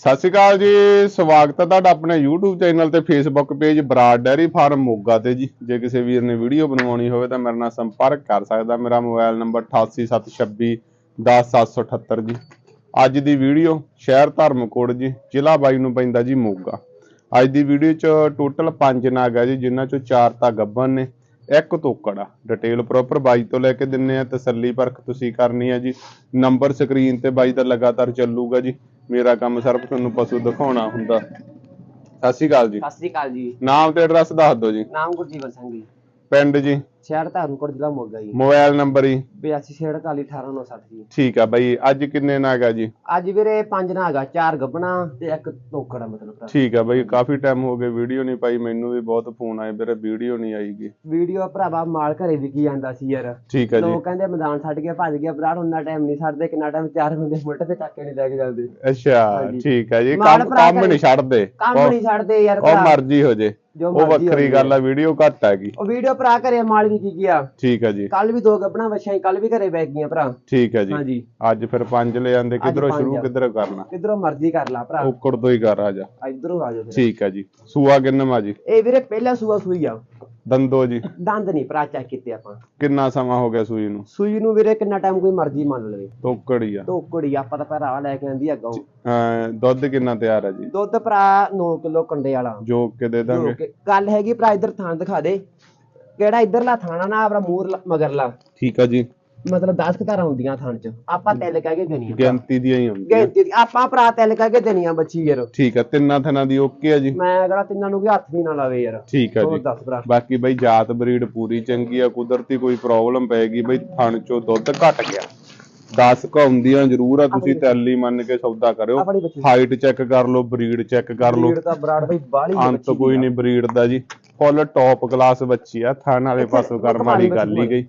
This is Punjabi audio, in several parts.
ਸਤਿ ਸ਼੍ਰੀ ਅਕਾਲ ਜੀ, ਸਵਾਗਤ ਹੈ ਤੁਹਾਡਾ ਆਪਣੇ YouTube ਚੈਨਲ ਤੇ Facebook page Brar dairy farm Moga ਤੇ ਜੀ। ਜੇ ਕਿਸੇ ਵੀਰ ਨੇ ਵੀਡੀਓ ਬਣਵਾਉਣੀ ਹੋਵੇ ਤਾਂ ਮੇਰੇ ਨਾਲ ਸੰਪਰਕ ਕਰ ਸਕਦਾ। ਮੇਰਾ ਮੋਬਾਈਲ ਨੰਬਰ 8876 10778 ਜੀ। ਅੱਜ ਦੀ ਵੀਡੀਓ ਸ਼ਹਿਰ ਧਰਮਕੋਟ ਜੀ, ਜ਼ਿਲ੍ਹਾ ਬਾਈ ਨੂੰ ਪੈਂਦਾ ਜੀ ਮੋਗਾ। ਅੱਜ ਦੀ ਵੀਡੀਓ ਚ ਟੋਟਲ 5 ਨਾਗ ਹੈ ਜੀ, ਜਿਨ੍ਹਾਂ ਚੋਂ 4 ਤਾਂ ਗੱਭਣ ਨੇ, ਇੱਕ ਤੋਕੜ ਆ। ਡਿਟੇਲ ਪ੍ਰੋਪਰ ਬਾਈ ਤੋਂ ਲੈ ਕੇ ਦਿੰਨੇ ਆ, ਤਸੱਲੀ ਪਰਖ ਤੁਸੀਂ ਕਰਨੀ ਆ ਜੀ। ਨੰਬਰ ਸਕਰੀਨ ਤੇ ਬਾਈ ਦਾ ਲਗਾਤਾਰ ਚੱਲੂਗਾ ਜੀ। ਮੇਰਾ ਕੰਮ ਸਿਰਫ ਤੁਹਾਨੂੰ ਪਸ਼ੂ ਦਿਖਾਉਣਾ ਹੁੰਦਾ। ਸਤਿ ਸ਼੍ਰੀ ਅਕਾਲ ਜੀ। ਸਤਿ ਸ੍ਰੀ ਅਕਾਲ ਜੀ। ਨਾਮ ਤੇ ਐਡਰੈਸ ਦੱਸ ਦਿਓ ਜੀ। ਨਾਮ ਗੁਰਜੀਵਨ ਸਿੰਘ ਜੀ। ਪਿੰਡ ਜੀ। ਸ਼ਹਿਰ ਧਰਮਕੋਟ ਜ਼ਿਲ੍ਹਾ ਮੋਗਾ ਜੀ। ਮੋਬਾਈਲ ਨੰਬਰ ਜੀ। 8264188960 ਜੀ। ਠੀਕ ਆ ਬਾਈ ਅੱਜ ਕਿੰਨੇ ਨਾਗ ਆ ਜੀ? ਅੱਜ ਵੀਰੇ ਪੰਜ ਨਾ ਹੈਗਾ ਚਾਰ ਗੱਬਣਾ ਤੇ ਇੱਕ ਤੋਕੜਾ ਮਤਲਬ ਭਰਾ। ਠੀਕ ਆ ਬਾਈ ਕਾਫੀ ਟਾਈਮ ਹੋ ਗਿਆ ਵੀਡੀਓ ਨਹੀਂ ਪਾਈ ਮੈਨੂੰ ਵੀ ਬਹੁਤ ਫੋਨ ਆਏ ਵੀਰੇ ਵੀਡੀਓ ਨਹੀਂ ਆਈਗੀ। ਵੀਡੀਓ ਭਰਾਵਾ ਮਾਲ ਘਰੇ ਵਿਕੀ ਜਾਂਦਾ ਸੀ ਯਾਰ। ਠੀਕ ਆ ਜੀ। ਲੋਕ ਕਹਿੰਦੇ ਮੈਦਾਨ ਛੱਡ ਕੇ ਭੱਜ ਗਿਆ ਬਰਾੜ ਉਹਨਾਂ ਟਾਈਮ ਨਹੀਂ ਛੱਡਦੇ ਕਿੰਨਾ ਟਾਈਮ ਚਾਰ ਬੰਦੇ ਮੁੱਢ ਤੇ ਚੱਕ ਕੇ ਨਹੀਂ ਲੈ ਕੇ ਜਾਂਦੇ। ਅੱਛਾ। ਠੀਕ ਆ ਜੀ ਕੰਮ ਭਰਾ ਕੰਮ ਨਹੀਂ ਛੱਡਦੇ। ਕੰਮ ਨਹੀਂ ਛੱਡਦੇ ਯਾਰ ਉਹ ਭਰਾ। ਮਰਜ਼ੀ ਹੋ ਜੇ। ਉਹ ਵੱਖਰੀ। ਗੱਲ ਆ ਵੀਡੀਓ ਘੱਟ ਹੈਗੀ ਉਹ ਵੀਡੀਓ ਭਰਾ ਘਰੇ ਮਾਲ ਵਿਕੀ ਗਿਆ ਠੀਕ ਆ ਜੀ। ਕੱਲ ਵੀ ਦੋ ਗੱਬਣਾ ਵਛਾਈ ਕੱਲ ਵੀ ਘਰੇ ਬੈਗ ਗਈਆਂ ਭਰਾ। ਠੀਕ ਆ ਜੀ। ਹਾਂਜੀ। ਅੱਜ ਫਿਰ ਪੰਜ ਲੈ ਜਾਂਦੇ ਕਿਧਰੋਂ ਸ਼ੁਰੂ ਆ। ਕਿਧਰੋਂ ਕਰਨਾ? ਕਿਧਰੋਂ ਮਰਜ਼ੀ ਕਰ ਲਾ ਭਰਾ। ਔਕੜ ਤੋਂ ਹੀ ਕਰ ਆ ਜਾ। ਇਧਰੋਂ ਆ ਫਿਰ। ਠੀਕ ਆ ਜੀ। ਸੂਆ ਕਿੰਨਵਾ ਜੀ? ਇਹ ਵੀਰੇ ਪਹਿਲਾ ਸੂਆ ਸੂਈ ਆ। ਦੰਦੋ ਜੀ। ਦੰਦ ਨਹੀਂ ਭਰਾ ਚੈੱਕ ਕੀਤੇ ਆਪਾਂ। ਕਿੰਨਾ ਸਮਾਂ ਹੋ ਗਿਆ ਸੂਈ ਨੂੰ? ਸੂਈ ਨੂੰ ਵੀਰੇ ਕਿੰਨਾ ਟਾਈਮ ਕੋਈ ਮਰਜ਼ੀ ਮੰਨ ਲਵੇ। ਤੋਕੜ ਹੀ ਆ। ਧੋਕੜੀ ਆਪਾਂ ਤਾਂ ਭਰਾ ਲੈ ਕੇ ਆਂਦੀ ਅੱਗੋਂ। ਦੁੱਧ ਕਿੰਨਾ ਤਿਆਰ ਹੈ ਜੀ? ਦੁੱਧ ਭਰਾ 9 ਕਿਲੋ ਕੰਡੇ ਵਾਲਾ। ਜੋ ਕੇ ਦੇ ਦਾਂਗੇ। ਜੋ ਕਿ- ਗੱਲ ਹੈਗੀ ਭਰਾ ਇੱਧਰ ਥਾਣ ਦਿਖਾ ਦੇ। ਕਿਹੜਾ ਇੱਧਰਲਾ ਥਾਣਾ ਨਾ ਆਪਣਾ ਮੂਰ ਮਗਰਲਾ। ਠੀਕ ਆ ਜੀ। ਮਤਲਬ 10 ਕਤਾਰਾਂ ਹੁੰਦੀਆਂ ਥਾਣ ਚ। ਆਪਾਂ ਤਿਲ ਕਹਿ ਕੇ ਦੇਣੀਆਂ। ਗਿਣਤੀ ਦੀਆਂ ਹੀ ਹੁੰਦੀਆਂ। ਗਿਣਤੀ ਦੀ ਆਪਾਂ ਭਰਾ ਤਿਲ ਕਹਿ ਕੇ ਦੇਣੀਆਂ ਬੱਚੀ ਯਾਰ। ਠੀਕ ਆ ਤਿੰਨਾਂ ਥਣਾ ਦੀ ਓਕੇ ਆ ਜੀ। ਮੈਂ ਕਿਹੜਾ ਤਿੰਨਾਂ ਨੂੰ ਵੀ ਹੱਥ ਵੀ ਨਾ ਲਾਵੇ ਯਾਰ। ਠੀਕ ਆ ਹੋਰ ਜੀ ਭਰਾ। ਬਾਕੀ ਬਈ ਜਾਤ ਬਰੀਡ ਪੂਰੀ ਚੰਗੀ ਆ ਕੁਦਰਤੀ ਕੋਈ ਪ੍ਰੋਬਲਮ ਪੈਗੀ ਬਈ ਥਣ ਚੋਂ ਦੁੱਧ ਘਟ ਗਿਆ। 10 ਕ ਹੁੰਦੀਆਂ ਜ਼ਰੂਰ ਆ ਤੁਸੀਂ ਤੈਲੀ ਮੰਨ ਕੇ ਸੌਦਾ ਕਰਿਓ। ਆਪਣੀ ਬੱਚੀ। ਹਾਈਟ ਚੈੱਕ ਕਰ ਲਓ ਬਰੀਡ ਚੈੱਕ ਕਰ ਲਓ। ਬਰੀਡ ਤਾਂ ਬਰਾੜ ਬਈ ਬਾਹਲੀ ਅੰਤ ਕੋਈ ਨਹੀਂ ਬਰੀਡ ਦਾ ਜੀ। ਫੁੱਲ ਟੌਪ ਕਲਾਸ ਬੱਚੀ ਆ ਥਣ ਵਾਲੇ ਪਾਸੋਂ ਕਰਮ ਵਾਲੀ ਗੱਲ ਹੀ ਗਈ।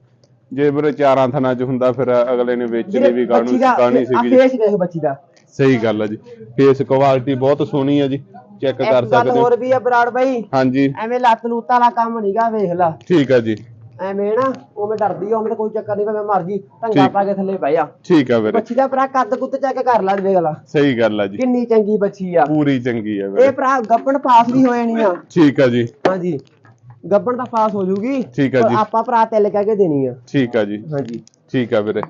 ਜੇ ਵੀਰੇ ਚਾਰਾਂ ਥਣਾਂ ਚ ਹੁੰਦਾ ਫਿਰ ਅਗਲੇ ਨੇ ਵੇਚਣੀ ਵੀ ਕਾਹਨੂੰ ਕਾਹਨੀ ਸੀਗੀ ਜੀ। ਫੇਸ ਦੇਖ ਬੱਚੀ ਦਾ। ਸਹੀ ਗੱਲ ਆ ਜੀ। ਫੇਸ ਕੁਆਲਿਟੀ ਬਹੁਤ ਸੋਹਣੀ ਆ ਜੀ। ਚੈੱਕ ਕਰ ਸਕਦੇ ਹੋ। ਹੋਰ ਵੀ ਆ ਬਰਾੜ ਬਈ। ਹਾਂਜੀ। ਐਵੇਂ ਲੱਤ ਲੂਤਾਂ ਵਾਲਾ ਕੰਮ ਨਹੀਂਗਾ ਵੇਖ ਲਾ। ਠੀਕ ਆ ਜੀ। ਐਵੇਂ ਨਾ ਉਵੇਂ ਡਰਦੀ ਆ ਉਵੇਂ ਤਾਂ ਕੋਈ ਚੱਕਰ ਨਹੀਂ ਭਾਵੇਂ ਮਰਜ਼ੀ ਢੰਗਾ ਠੀਕ। ਪਾ ਕੇ ਥੱਲੇ ਬਹਿ ਜਾ। ਠੀਕ ਆ ਵੀਰੇ। ਬੱਚੀ ਦਾ ਭਰਾ ਕੱਦ ਕੁੱਤ ਚੈੱਕ ਕਰ ਲੈ ਵੇਖ ਲਾ। ਸਹੀ ਗੱਲ ਆ ਜੀ। ਕਿੰਨੀ ਚੰਗੀ ਬੱਚੀ ਆ। ਪੂਰੀ ਚੰਗੀ ਆ ਇਹ ਵੀਰੇ। ਭਰਾ ਗੱਬਣ ਪਾਸ ਵੀ ਹੋਏ ਨਹੀਂ ਆ। ਠੀਕ ਆ ਜੀ। ਹਾਂਜੀ। ਗੱਬਣ ਤਾਂ ਪਾਸ ਹੋ ਜੂਗੀ ਠੀਕ ਆ ਜੀ। ਆਪਾਂ ਭਰਾ ਤਿਲ ਕਹਿ ਕੇ ਦੇਣੀ ਆ। ਠੀਕ ਆ ਜੀ। ਹਾਂਜੀ। ਠੀਕ ਆ ਵੀਰੇ।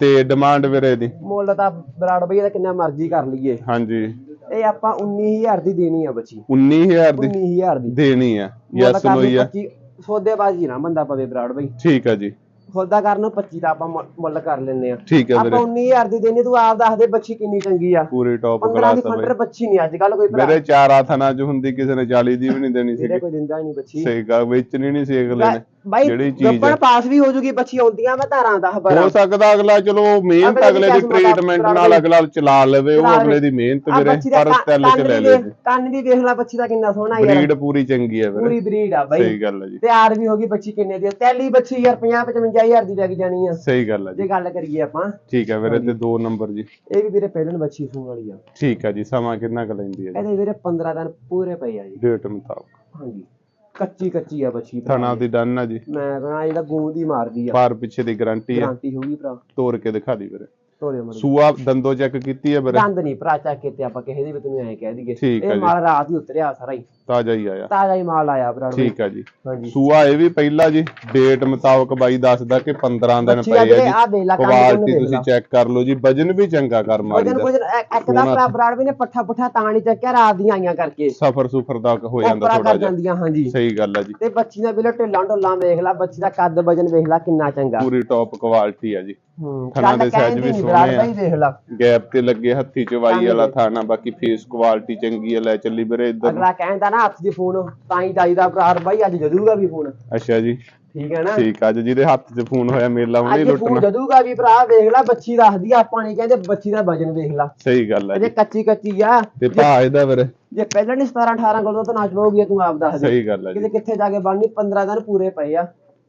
ਤੇ ਡਿਮਾਂਡ ਵੀਰੇ ਦੀ ਮੁੱਲ ਤਾਂ ਬਰਾੜ ਬਈ ਦਾ ਕਿੰਨਾ ਮਰਜ਼ੀ ਕਰ ਲਈਏ। ਹਾਂਜੀ। ਇਹ ਆਪਾਂ 19000 ਦੀ ਦੇਣੀ ਆ ਬੱਚੀ 19000 ਦੀ? 19000 ਦੀ। ਦੇਣੀ ਆ। ਯੈਸ ਨੋ ਆ 25 ਸੌਦੇਬਾਜ਼ੀ ਨਾ ਬੰਦਾ ਪਵੇ ਬਰਾੜ ਬਈ। ਠੀਕ ਆ ਜੀ। ਸੌਦਾ ਕਰਨ ਨੂੰ 25 ਦਾ ਆਪਾਂ ਮੁੱਲ- ਮੁੱਲ ਕਰ ਲੈਨੇ ਆ। ਠੀਕ ਆ ਆਪਾਂ ਵੀਰੇ 19000 ਦੀ ਦੇਣੀ ਤੂੰ ਆਪ ਦੱਸ ਦੇ ਬੱਚੀ ਕਿੰਨੀ ਚੰਗੀ ਆ। ਪੂਰੀ ਟੌਪ 15 ਕਲਾਸ ਦੀ ਆ ਫੰਡਰ ਬਈ ਬੱਚੀ ਨਹੀਂ ਅੱਜ ਕੱਲ ਕੋਈ ਭਰਾ। ਮੇਰੇ ਚਾਰ ਥਣਾ ਚ ਹੁੰਦੀ ਕਿਸੇ ਨੇ 40 ਦੀ ਵੀ ਨਹੀਂ ਦੇਣੀ ਜਿਹੜੇ ਸੀ ਕੋਈ ਦਿੰਦਾ ਹੀ ਨਹੀਂ ਬੱਚੀ। ਸਹੀ ਗੱਲ ਵੇਚਣੀ ਨਹੀਂ ਸੀ ਅਗਲੇ ਨੇ। ਬਾਈ ਜਿਹੜੀ ਚੀਜ਼। ਪਾਸ ਵੀ ਹੋ ਜੂਗੀ ਬੱਚੀ ਆਉਂਦੀਆਂ ਮੈਂ ਧਾਰਾਂ ਦਾ ਹੋ ਬਰਾ ਸਕਦਾ ਅਗਲਾ ਚਲੋ ਮਿਹਨਤ ਅਗਲੇ ਅਗਲੇ ਦੀ ਦੀ ਕਿਸਮਤ ਆ, ਟ੍ਰੀਟਮੈਂਟ ਨਾਲ। ਅਗਲਾ ਚਲਾ ਲਵੇ ਉਹ ਚਲਾ ਅਗਲੇ। ਦੀ ਮਿਹਨਤ ਆ ਵੀਰੇ ਬੱਚੀ ਦਾ ਪਰ ਕੰਨ- ਤਿੱਲ ਚ ਲੈ ਦੀ ਲੈ ਕੰਨ ਦੀ ਵੇਖ ਲੈ ਬੱਚੀ ਦਾ ਕਿੰਨਾ ਸੋਹਣਾ ਯਾਰ। ਬਰੀਡ ਪੂਰੀ ਚੰਗੀ ਹੈ ਵੀਰੇ। ਪੂਰੀ ਬਰੀਡ ਆ ਬਾਈ। ਸਹੀ ਗੱਲ ਹੈ ਜੀ। ਤਿਆਰ ਵੀ ਹੋ ਗਈ ਬੱਚੀ ਕਿੰਨੇ ਦੀ ਆ? ਤੈਲੀ ਬੱਚੀ ਯਾਰ 50 55000 ਦੀ ਲੱਗ ਜਾਣੀ ਆ। ਸਹੀ ਗੱਲ ਹੈ ਜੀ। ਜੇ ਗੱਲ ਕਰੀਏ ਆਪਾਂ। ਠੀਕ ਹੈ ਵੀਰੇ ਤੇ ਦੋ ਨੰਬਰ ਜੀ। ਇਹ ਵੀ ਵੀਰੇ ਪਹਿਲਣ ਬੱਚੀ ਸੂਣ ਵਾਲੀ ਆ। ਠੀਕ ਹੈ ਜੀ ਸਮਾਂ ਕਿੰਨਾ ਕੁ ਲੈਂਦੀ ਹੈ ਜੀ? ਇਹਦੇ ਵੀਰੇ 15 ਦਿਨ ਪੂਰੇ ਪਏ ਆ ਜੀ। ਡੇਟ ਮੁਤਾਬਕ। ਹਾਂਜੀ। ਕੱਚੀ ਕੱਚੀ ਆ ਬੱਚੀ। ਥਣਾ ਦੀ ਡਨ ਆ ਜੀ। ਮੈਂ ਕਹਣਾ ਇਹਦਾ ਗੂੰਦ ਹੀ ਮਾਰਦੀ ਆ। ਪਾਰ ਪਿੱਛੇ ਦੀ ਗਾਰੰਟੀ ਹੈ ਗਾਰੰਟੀ ਹੋਊਗੀ ਭਰਾ। ਤੋੜ ਕੇ ਦਿਖਾ ਦੀ ਵੀਰੇ। ਤੋਰੇ ਮਰ ਸੂਆ ਦੰਦੋ ਚੈੱਕ ਕੀਤੀ ਹੈ ਵੀਰੇ? ਦੰਦ ਨਹੀਂ ਭਰਾ ਚੱਕ ਕੇ ਤੇ ਆਪਾਂ ਕਿਸੇ ਦੀ ਵੀ ਤੈਨੂੰ ਐਂ ਕਹਿ ਦਈਏ। ਠੀਕ ਇਹ ਜੀ। ਮਾਲ ਰਾਤ ਹੀ ਉਤਰਿਆ ਸਾਰਾ ਹੀ। ਤਾਜ਼ਾ ਹੀ ਆਇਆ। ਤਾਜ਼ਾ ਹੀ ਮਾਲ ਆਇਆ ਭਰਾ ਠੀਕ ਹੈ ਜੀ। ਹਾਂਜੀ। ਸੂਆ ਇਹ ਵੀ ਪਹਿਲਾ ਜੀ ਡੇਟ ਮੁਤਾਬਕ ਬਾਈ ਦੱਸਦਾ ਕਿ 15 ਦਿਨ ਬੱਚੀ ਪਏ ਆ ਜੀ। ਕੰਮ ਕੁਆਲਿਟੀ ਤੁਸੀਂ ਚੈੱਕ ਕਰ ਲਓ ਜੀ ਵਜਨ ਵੀ ਚੰਗਾ ਕਰਮ ਵਾਲੀ ਵਜਨ ਦਾ। ਕੁਝ ਇੱਕ ਦਾ ਭਰਾ ਬਰਾੜ ਵੀ ਨੇ ਪੱਠਾ ਪੁੱਠਾ ਤਾਂ ਨਹੀਂ ਚੱਕਿਆ ਰਾਤ ਦੀਆਂ ਆਈਆਂ ਕਰਕੇ। ਸਫਰ ਸੁਫਰ ਦਾ ਹੋ ਜਾਂਦਾ ਉਪਰਾ ਥੋੜਾ ਕਰ ਜਿਹਾ। ਜਾਂਦੀਆਂ ਹਾਂਜੀ। ਸਹੀ ਗੱਲ ਹੈ ਜੀ। ਤੇ ਬੱਚੀ ਦਾ ਬਿਲੋ ਢਿੱਲਾਂ ਢੋਲਾਂ ਵੇਖ ਲੈ ਬੱਚੀ ਦਾ ਕੱਦ ਵਜਨ ਵੇਖ ਲੈ ਕਿੰਨਾ ਚੰਗਾ। ਪੂਰੀ ਟੌਪ ਕੁਆਲਿਟੀ ਆ ਜੀ। ਹੂੰ ਥਣਾ ਦੇ ਕਹਿੰਦੀ ਵੀ ਸੋਹਣੇ ਆ। ਲੈ। ਗੈਪ ਤੇ ਲੱਗੇ ਹੱਥੀ ਚਵਾਈ ਵਾਲਾ ਥਾਣਾ ਬਾਕੀ ਫੇਸ ਕੁਆਲਿਟੀ ਚੰਗੀ ਆ ਲੈ ਚੱਲੀ ਵੀਰੇ ਇੱਧਰ ਨੂੰ। ਅਗਲਾ ਕਹਿੰਦਾ ਨਾ ਹੱਥ 'ਚ ਫੋਨ ਤਾਂ ਹੀ ਚਾਹੀਦਾ ਬਰਾੜ ਭਾਈ ਅੱਜ ਜਦੂਗਾ ਵੀ ਫੋਨ। ਅੱਛਾ ਜੀ। ਠੀਕ ਹੈ ਨਾ? ਠੀਕ ਅੱਜ ਜਿਹਦੇ ਹੱਥ 'ਚ ਫੋਨ ਹੋਇਆ ਮੇਲਾ ਉਹਨੇ ਅੱਜ ਫੋਨ ਲੁੱਟਣਾ ਜਦੂਗਾ ਵੀ ਭਰਾ ਵੇਖ ਲੈ ਬੱਚੀ ਦੱਸਦੀ ਆ ਆਪਾਂ ਨਹੀਂ ਕਹਿੰਦੇ ਬੱਚੀ ਦਾ ਵਜਨ ਵੇਖ ਲੈ। ਸਹੀ ਗੱਲ ਹੈ ਜੀ। ਕੱਚੀ ਕੱਚੀ ਆ। ਤੇ ਭਾ ਇਹਦਾ ਵੀਰੇ ਜੇ ਪਹਿਲਾਂ ਨਹੀਂ 17 18 ਕੋਲ ਤਾਂ ਨਾਚ ਪਾਉਗੀ ਤੂੰ ਆਪ ਦੱਸ ਦੇ। ਸਹੀ ਗੱਲ ਹੈ ਕਿਤੇ ਕਿੱਥੇ ਜਾ ਕੇ ਬਣਨੀ 15 ਦਿਨ ਪੂਰੇ ਪਏ ਆ।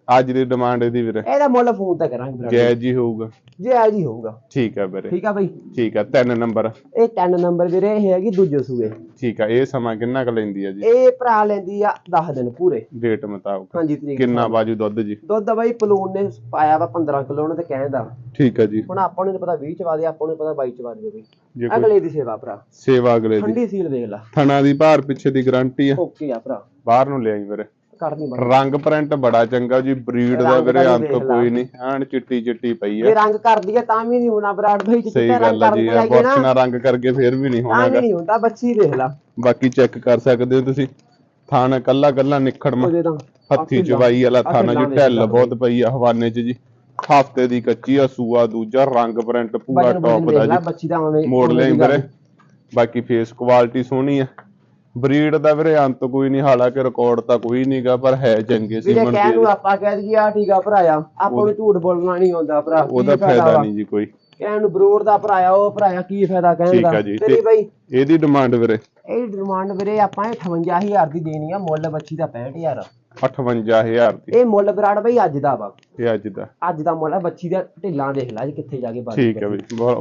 ਅੱਜ ਦੀ ਡਿਮਾਂਡ ਇਹਦੀ ਵੀਰੇ। ਇਹਦਾ ਮੁੱਲ ਫੋਨ ਤੇ ਕਰਾਂਗੇ ਜਾਇਜ਼ ਹੀ ਹੋਊਗਾ। ਜੇ ਜੀ ਹੋਊਗਾ। ਠੀਕ ਹੈ ਵੀਰੇ। ਠੀਕ ਆ ਬਈ? ਠੀਕ ਹੈ ਤਿੰਨ ਨੰਬਰ। ਇਹ 10 ਨੰਬਰ ਵੀਰੇ ਇਹ ਹੈਗੀ ਦੂਜੇ ਸੂਏ। ਠੀਕ ਹੈ ਇਹ ਸਮਾਂ ਕਿੰਨਾ ਕੁ ਲੈਂਦੀ ਹੈ ਜੀ? ਇਹ ਭਰਾ ਲੈਂਦੀ ਆ 10 ਦਿਨ ਪੂਰੇ। ਡੇਟ ਮੁਤਾਬਕ। ਹਾਂਜੀ ਤਰੀਕ ਕਿੰਨਾ ਬਾਜੂ ਦੁੱਧ ਜੀ? ਦੁੱਧ ਬਾਈ ਪਲੂਨ ਨੇ ਪਾਇਆ ਵਾ 15 ਕਿਲੋ ਉਹਨੇ ਤੇ ਕਹਿੰਦਾ ਠੀਕ ਹੈ ਜੀ। ਹੁਣ ਆਪਾਂ ਨੂੰ ਪਤਾ 20 ਚਵਾ ਦੇ ਆਪਾਂ ਨੂੰ ਪਤਾ 22 ਚਵਾ ਦੇ ਬਈ। ਜੇ ਅਗਲੇ ਦੀ ਸੇਵਾ ਭਰਾ। ਸੇਵਾ ਅਗਲੇ ਦੀ। ਠੰਡੀ ਸੀਲ ਵੇਖ ਲਾ। ਥਣਾ ਦੀ ਭਾਰ ਪਿੱਛੇ ਦੀ ਗਾਰੰਟੀ ਆ। ਓਕੇ ਆ ਭਰਾ। ਬਾਹਰ ਨੂੰ ਲਿਆਈ ਵੀਰੇ। ਕਰਨੀ ਬਣ ਰੰਗ ਪ੍ਰਿੰਟ ਬੜਾ ਚੰਗਾ ਜੀ ਬਰੀਡ ਦਾ ਰੰਗ ਵੀਰੇ ਅੰਤ ਲਾ। ਕੋਈ ਨਹੀਂ ਐਨ ਚਿੱਟੀ ਚਿੱਟੀ ਪਈ ਜੇ ਆ ਰੰਗ ਕਰਦੀ ਆ ਤਾਂ ਵੀ ਨਹੀਂ ਹੋਣਾ ਬਰਾੜ ਭਾਈ ਜੇ ਸਹੀ ਚਿੱਟਾ ਰੰਗ ਗੱਲ ਆ ਜੀ ਕਰਦੀ ਹੈਗੀ ਨਾ। ਰੰਗ ਕਰਕੇ ਫੇਰ ਵੀ ਨਹੀਂ ਤਾਂ ਹੋਣਾਗਾ। ਵੀ ਨਹੀਂ ਹੁੰਦਾ ਬੱਚੀ ਦੇਖ ਲਾ। ਬਾਕੀ ਚੈੱਕ ਕਰ ਸਕਦੇ ਹੋ ਤੁਸੀਂ। ਥਾਣਾ ਕੱਲਾ ਕੱਲਾ ਨਿਖੜਮਾ ਉਹਦੇ ਤਾਂ ਹੱਥੀ ਚਵਾਈ ਵਾਲਾ ਆਹ ਥਾਣਾ ਜੀ ਢਿੱਲਾਂ ਬਹੁਤ ਪਈ ਆ ਹਵਾਨੇ 'ਚ ਜੀ। ਹਫ਼ਤੇ ਦੀ ਕੱਚੀ ਆ ਸੂਆ ਦੂਜਾ ਰੰਗ ਪ੍ਰਿੰਟ ਪੂਰਾ ਵਜਨ ਟੌਪ ਵਜਨ ਦਾ ਲਾ ਜੀ। ਬੱਚੀ ਦਾ ਉਵੇਂ ਮੋੜ ਉਵੇਂ ਗੱਲ। ਵੀਰੇ। ਬਾਕੀ ਫੇਸ ਕੁਆਲਿਟੀ ਸੋਹਣੀ ਆ। ਬਰੀਡ ਦਾ ਵੀਰੇ ਅੰਤ ਕੋਈ ਨਹੀਂ ਹਾਲਾਂਕਿ ਰਿਕਾਰਡ ਤਾਂ ਕੋਈ ਨਹੀਂਗਾ ਪਰ ਹੈ ਚੰਗੇ ਵੀਰੇ ਸੀਮਨ ਦੀ ਨੂੰ ਆਪਾਂ ਕਹਿ ਦਈਏ ਆ ਠੀਕ ਆ ਭਰਾਇਆ ਆਪਾਂ ਨੂੰ ਝੂਠ ਬੋਲਣਾ ਨਹੀਂ ਆਉਂਦਾ ਭਰਾ ਕੀ ਉਹਦਾ ਫਾਇਦਾ ਵਾ? ਨਹੀਂ ਜੀ ਕੋਈ। ਕਹਿਣ ਨੂੰ ਬਰੋੜ ਦਾ ਭਰਾਇਆ ਉਹ ਭਰਾਇਆ ਕੀ ਫਾਇਦਾ ਕਹਿਣ ਠੀਕ ਦਾ? ਆ ਜੀ, ਤੇ ਨਹੀਂ ਤੇ- ਬਾਈ। ਇਹਦੀ ਡਿਮਾਂਡ ਵੀਰੇ। ਇਹ ਡਿਮਾਂਡ ਵੀਰੇ ਆਪਾਂ ਇਹ 58000 ਦੀ ਦੇਣੀ ਆ ਮੁੱਲ ਬੱਚੀ ਦਾ 65000 58000 ਦੀ। ਇਹ ਮੁੱਲ ਬਰਾੜ ਬਈ ਅੱਜ ਦਾ ਵਾ। ਇਹ ਅੱਜ ਦਾ। ਅੱਜ ਦਾ ਮੁੱਲ ਆ ਬੱਚੀ ਦਾ ਢਿੱਲਾਂ ਦੇਖ ਲੈ ਜੀ ਕਿੱਥੇ ਜਾ ਕੇ ਬਾਜੀ ਠੀਕ ਹੈ ਬਈ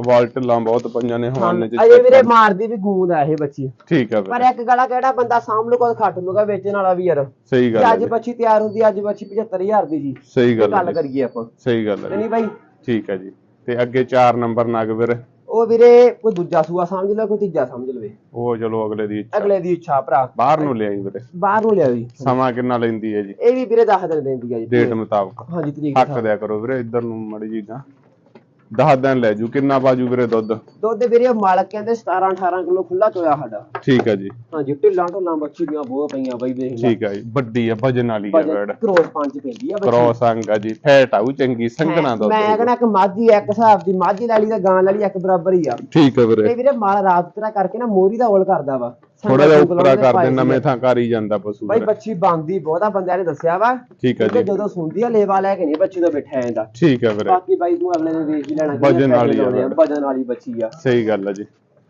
ਵਾਲਟ ਲਾਂ ਬਹੁਤ ਪੰਜਾਂ ਨੇ ਹਵਾਨੇ 'ਚ ਅਜੇ ਵੀਰੇ ਮਾਰਦੀ ਵੀ ਗੂੰਦ ਆ ਇਹ ਬੱਚੀ। ਠੀਕ ਹੈ ਪਰ ਇੱਕ ਗਲਾ ਕਿਹੜਾ ਬੰਦਾ ਲੂਗਾ ਤੇ ਖੱਟ ਲੂਗਾ ਵੇਚਣ ਵਾਲਾ ਵੀ ਯਾਰ। ਸਹੀ ਗੱਲ ਹੈ ਅੱਜ ਬੱਚੀ ਤਿਆਰ ਹੁੰਦੀ ਅੱਜ ਬੱਚੀ 75000 ਦੀ ਜੀ। ਸਹੀ ਗੱਲ ਹੈ ਗੱਲ ਕਰੀਏ ਆਪਾਂ। ਸਹੀ ਗੱਲ ਹੈ ਨਹੀਂ। ਬਾਈ। ਠੀਕ ਹੈ ਜੀ। ਤੇ ਅੱਗੇ 4 ਨੰਬਰ ਨਗ ਵੀਰੇ। ਉਹ ਵੀਰੇ ਕੋਈ ਦੂਜਾ ਸੂਆ ਸਮਝ ਲੈ ਕੋਈ ਤੀਜਾ ਸਮਝ ਲਵੇ। ਉਹ ਚਲੋ ਅਗਲੇ ਦੀ ਇੱਛਾ। ਅਗਲੇ ਦੀ ਇੱਛਾ ਭਰਾ। ਬਾਹਰ ਨੂੰ ਲਿਆਈ ਵੀਰੇ। ਬਾਹਰ ਨੂੰ ਲਿਆ ਜੀ ਸਮਾਂ ਕਿੰਨਾ ਲੈਂਦੀ ਹੈ ਜੀ? ਇਹ ਵੀ ਵੀਰੇ 10 ਦਿਨ ਦਿੰਦੀ ਆ ਜੀ। ਡੇਟ ਮੁਤਾਬਕ। ਹਾਂਜੀ ਤਰੀਕ ਹੱਕ ਦਿਆ ਕਰੋ ਵੀਰੇ ਇੱਧਰ ਨੂੰ ਮੜੀ ਜੀ ਤਾਂ 10 ਦਿਨ ਲੈ ਜੂ ਕਿੰਨਾ ਬਾਜੂ ਵੀਰੇ ਦੁੱਧ? ਦੁੱਧ ਵੀਰੇ ਮਾਲਕ ਕਹਿੰਦੇ 17 18 ਕਿਲੋ ਖੁੱਲਾ ਚੋਇਆ ਸਾਡਾ। ਠੀਕ ਹੈ ਜੀ। ਹਾਂਜੀ ਢਿੱਲਾਂ ਢੋਲਾਂ ਬੱਚੀ ਦੀਆਂ ਬਹੁਤ ਪਈਆਂ ਬਾਈ ਵੇਖ ਲੈ। ਠੀਕ ਹੈ ਜੀ ਵੱਡੀ ਆ ਵਜਨ ਵਾਲੀ ਆ ਬੈੜ ਕਰੋਸ ਪੰਜ ਪੈਂਦੀ ਆ ਬੱਚੀ। ਕ੍ਰੋਸ ਅੰਗ ਆ ਜੀ ਫੈਟ ਆਊ ਚੰਗੀ ਸੰਘਣਾ ਦੁੱਧ ਮੈਂ। ਕਹਿੰਦਾ ਇੱਕ ਮਾਝੀ ਇੱਕ ਹਿਸਾਬ ਦੀ ਮਾਝੀ ਲੈ ਲਈ ਤਾਂ ਗਾਂ ਲੈ ਲਈ ਇੱਕ ਬਰਾਬਰ ਹੀ ਆ। ਠੀਕ ਹੈ ਵੀਰੇ। ਇਹ ਵੀਰੇ ਮਾਲ ਰਾਤ ਤਰਾ ਕਰਕੇ ਨਾ ਮੋਰੀ ਦਾ ਔਲ ਕਰਦਾ ਵਾ। ਥੋੜਾ ਜਿਹਾ ਉੱਪਰਾ ਕਰਦੇ ਨਵੇਂ ਆ। ਥਾਂ ਕਰ ਹੀ ਜਾਂਦਾ ਪਸ਼ੂ ਬਾਈ। ਬੱਚੀ ਬੰਦੀ ਬਹੁਤਾ ਬੰਦਿਆਂ ਨੇ ਦੱਸਿਆ ਵਾ। ਠੀਕ ਹੈ ਜੀ। ਜਦੋਂ ਸੁਣਦੀ ਆ ਲੇਵਾ ਲੈ ਕੇ ਨਹੀਂ ਬੱਚੀ ਤੋਂ ਬਿਠਾ ਜਾਂਦਾ। ਠੀਕ ਹੈ ਵੀਰੇ। ਬਾਕੀ ਬਾਈ ਤੂੰ ਅਗਲੇ ਨੇ ਵੇਖ ਹੀ ਲੈਣਾ ਵਜਨ ਵਾਲੀ ਆ ਆ ਵਜਨ ਵਾਲੀ ਬੱਚੀ ਆ। ਸਹੀ ਗੱਲ ਹੈ ਜੀ।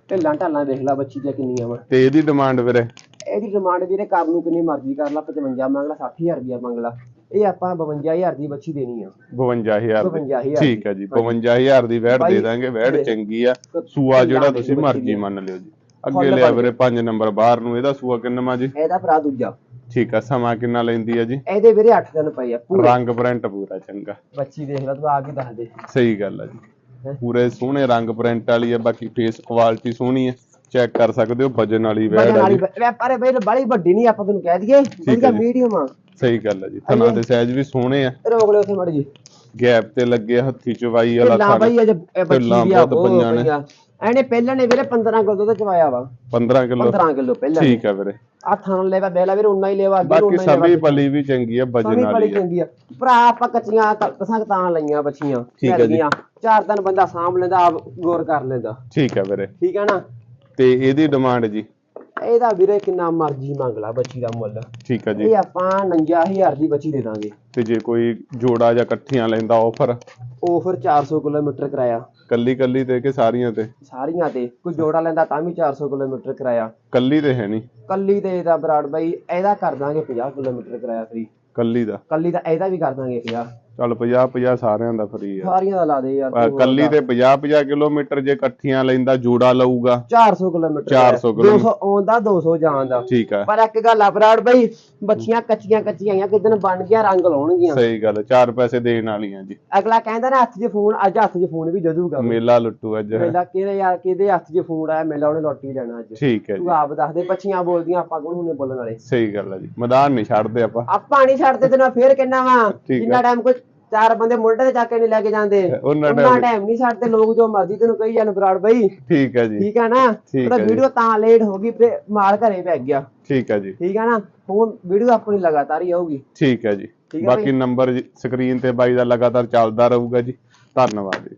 ਢਿੱਲਾਂ ਢਾਲਾਂ ਵੇਖ ਲੈ ਬੱਚੀ ਦੀਆਂ ਕਿੰਨੀਆਂ ਵਾ। ਤੇ ਇਹਦੀ ਡਿਮਾਂਡ ਵੀਰੇ? ਇਹਦੀ ਡਿਮਾਂਡ ਵੀਰੇ ਕਰ ਨੂੰ ਕਿੰਨੀ ਮਰਜ਼ੀ ਕਰ ਲਾ 55 ਮੰਗ ਲਾ 60000 ਰੁਪਇਆ ਮੰਗ ਲਾ ਇਹ ਆਪਾਂ 52000 ਦੀ ਬੱਚੀ ਦੇਣੀ ਆ। 52000 ਦੀ। 52000 ਠੀਕ ਹੈ ਜੀ 52000 ਦੀ ਵੈੜ ਦੇ ਦਾਂਗੇ ਵੈੜ ਚੰਗੀ ਆ। ਸੂਆ ਜਿਹੜਾ ਤੁਸੀਂ ਮਰਜ਼ੀ ਮੰਨ ਲਿਓ ਜੀ। ਅੱਗੇ ਲਿਆ ਵੀਰੇ 5 ਨੰਬਰ ਬਾਹਰ ਨੂੰ ਇਹਦਾ ਸੂਆ ਕਿੰਨਾ ਜੀ? ਇਹਦਾ ਭਰਾ ਦੂਜਾ। ਠੀਕ ਆ ਸਮਾਂ ਕਿੰਨਾ ਲੈਂਦੀ ਆ ਜੀ? ਇਹਦੇ ਵੀਰੇ 8 ਦਿਨ ਪਏ ਆ ਪੂਰੇ। ਰੰਗ ਪ੍ਰਿੰਟ ਪੂਰਾ ਚੰਗਾ। ਬੱਚੀ ਦੇਖ ਲੈ ਤੂੰ ਆ ਕੇ ਦੱਸ ਦੇ। ਸਹੀ ਗੱਲ ਆ ਜੀ। ਹੈਂ? ਪੂਰੇ ਸੋਹਣੇ ਰੰਗ ਪ੍ਰਿੰਟ ਵਾਲੀ ਆ ਬਾਕੀ ਫੇਸ ਕੁਆਲਿਟੀ ਸੋਹਣੀ ਆ। ਚੈੱਕ ਕਰ ਸਕਦੇ ਹੋ ਵਜਨ ਵਾਲੀ ਵੈੜ ਆ ਜੀ ਵੈਪਾਰੇ ਬਈ ਬਾਲੀ ਵੱਡੀ ਨਹੀਂ ਆਪਾਂ ਤੈਨੂੰ ਕਹਿ ਦਈਏ। ਵਧੀਆ ਜੀ। ਮੀਡੀਅਮ ਆ। ਸਹੀ ਗੱਲ ਆ ਜੀ ਥਣਾ ਦੇ ਸਾਈਜ਼ ਵੀ ਸੋਹਣੇ ਆ। ਰੋਕ ਲਿਓ ਉੱਥੇ ਮੜ ਜੀ ਗੈਪ ਤੇ ਲੱਗੇ ਹੱਥੀ ਚਵਾਈ ਵਾਲਾ ਥਣ ਬਈ ਅਜੇ ਇਹ ਬੱਚੀ ਢਿੱਲਾਂ ਦੀ ਆ ਬਹੁਤ ਪਈਆਂ ਨੇ। ਇਹਨੇ ਪਹਿਲਾਂ ਨੇ ਵੀਰੇ 15 ਕਿਲੋ ਦੁੱਧ ਚਵਾਇਆ ਵਾ। 15 ਕਿਲੋ। 15 ਕਿਲੋ ਪਹਿਲਾਂ। ਠੀਕ ਆ ਵੀਰੇ। ਆ ਥਣ ਲੈਵਾ ਬੇਲਾ ਵੀਰੇ ਉਨਾ ਹੀ ਲੈਵਾ ਅੱਗੇ ਬਾਕੀ ਉਨਾ ਹੀ ਸਭੀ ਲੈਵਾ ਪਲੀ ਵੀ ਚੰਗੀ ਆ ਵਜਨ ਸਭੀ ਬੜੀ ਵਾਲੀ ਆ। ਚੰਗੀ ਆ। ਭਰਾ ਆਪਾਂ ਕੱਚੀਆਂ ਕਸਾਂ ਤਾਂ ਲਈਆਂ ਬੱਚੀਆਂ ਠੀਕ ਆ ਜੀ। ਚਾਰ ਦਿਨ ਬੰਦਾ ਸਾਂਭ ਲੈਂਦਾ ਆਪ ਗੌਰ ਕਰ ਲੈਂਦਾ। ਠੀਕ ਆ ਵੀਰੇ। ਠੀਕ ਹੈ ਨਾ? ਤੇ ਇਹਦੀ ਡਿਮਾਂਡ ਜੀ? ਇਹਦਾ ਵੀਰੇ ਕਿੰਨਾ ਮਰਜ਼ੀ ਮੰਗ ਲਾ ਬੱਚੀ ਦਾ ਮੁੱਲ। ਠੀਕ ਆ ਜੀ। ਇਹ ਆਪਾਂ 49000 ਦੀ ਬੱਚੀ ਦੇ ਦਾਂਗੇ। ਤੇ ਜੇ ਕੋਈ ਜੋੜਾ ਜਾਂ ਇਕੱਠੀਆਂ ਲੈਂਦਾ ਆਫਰ ਉਹ ਫਿਰ 400 ਕਿਲੋਮੀਟਰ ਕਰਾਇਆ। ਕੱਲੀ ਕੱਲੀ ਤੇ ਕਿ ਸਾਰੀਆਂ ਤੇ ਸਾਰੀਆਂ ਤੇ ਕੋਈ ਜੋੜਾ ਲੈਂਦਾ ਤਾਂ ਵੀ 400 ਕਿਲੋਮੀਟਰ ਕਰਾਇਆ। ਕੱਲੀ ਤੇ ਹੈ ਨਹੀਂ ਕੱਲੀ ਤੇ ਇਹਦਾ ਬਰਾੜ ਬਾਈ ਇਹਦਾ ਕਰ ਦਾਂਗੇ 50 ਕਿਲੋਮੀਟਰ ਕਰਾਇਆ ਫਰੀ ਕੱਲੀ ਦਾ। ਕੱਲੀ ਦਾ ਇਹਦਾ ਵੀ ਕਰ ਦਾਂਗੇ 50 ਚੱਲ 50 50 ਸਾਰਿਆਂ ਦਾ ਫਰੀ ਆ। ਸਾਰੀਆਂ ਦਾ ਲਾ ਦੇ ਯਾਰ ਤੂੰ ਕੱਲੀ ਤੇ 50 50 ਕਿਲੋਮੀਟਰ ਜੇ ਇਕੱਠੀਆਂ ਲੈਂਦਾ ਜੋੜਾ ਲਊਗਾ। 400 ਕਿਲੋਮੀਟਰ। 400 200 ਆਉਂਦਾ 200 ਜਾਣ ਦਾ ਠੀਕ ਆ। ਪਰ ਇੱਕ ਗੱਲ ਆ ਬਰਾੜ ਬਾਈ ਬੱਚੀਆਂ ਕੱਚੀਆਂ ਕੱਚੀਆਂ ਆਈਆਂ ਕਿਦਨ ਬਣ ਗਿਆ ਰੰਗ ਲਾਉਣਗੀਆਂ। ਸਹੀ ਗੱਲ ਚਾਰ ਪੈਸੇ ਦੇਣ ਵਾਲੀਆਂ ਜੀ। ਅਗਲਾ ਕਹਿੰਦਾ ਨਾ ਹੱਥ 'ਚ ਫੋਨ ਅੱਜ ਹੱਥ 'ਚ ਫੋਨ ਵੀ ਜਦੂਗਾ ਮੇਲਾ ਲੁੱਟੂ ਅੱਜ। ਮੇਲਾ ਕਿਹਦੇ ਯਾਰ ਕਿਹਦੇ ਹੱਥ 'ਚ ਫੋਨ ਆਇਆ ਮੇਲਾ ਉਹਨੇ ਲੋਟੀ ਲੈਣਾ ਅੱਜ। ਠੀਕ ਹੈ ਜੀ। ਤੂੰ ਆਪ ਦੱਸ ਦੇ ਬੱਚੀਆਂ ਬੋਲਦੀਆਂ ਆਪਾਂ ਕੋਲ ਹੁਣੇ ਬੋਲਣ ਵਾਲੇ? ਸਹੀ ਗੱਲ ਹੈ ਜੀ ਮੈਦਾਨ ਨਹੀਂ ਛੱਡਦੇ ਆਪਾਂ। ਆਪਾਂ ਨਹੀਂ ਛੱਡਦੇ ਤੈਨੂੰ ਫੇਰ ਕਿੰਨਾ ਵਾ ਠੀਕ ਜਿੰਨਾ ਟਾਈਮ ਕੋਈ ਚਾਰ ਬੰਦੇ ਮੁੰਡੇ ਤੇ ਚੱਕ ਕੇ ਨਹੀਂ ਲੈ ਕੇ ਜਾਂਦੇ। ਉਹਨਾਂ ਟਾਈਮ ਨਹੀਂ ਛੱਡਦੇ ਲੋਕ ਜੋ ਮਰਜ਼ੀ ਤੈਨੂੰ ਕਹੀ ਜਾਣ ਬਰਾੜ ਬਈ। ਠੀਕ ਹੈ ਜੀ। ਠੀਕ ਹੈ ਨਾ? ਜੀ। ਵੀਡੀਓ ਤਾਂ ਲੇਟ ਹੋ ਗਈ ਤੇ ਮਾਲ ਘਰੇ ਪੈ ਗਿਆ। ਠੀਕ ਹੈ ਜੀ। ਠੀਕ ਹੈ ਨਾ? ਹੁਣ ਵੀਡੀਓ ਆਪਣੀ ਲਗਾਤਾਰ ਹੀ ਆਊਗੀ। ਠੀਕ ਹੈ ਜੀ। ਬਾਕੀ ਨੰਬਰ ਸਕਰੀਨ ਤੇ ਬਾਈ ਦਾ ਲਗਾਤਾਰ ਚੱਲਦਾ ਰਹੂਗਾ ਜੀ। ਧੰਨਵਾਦ ਜੀ।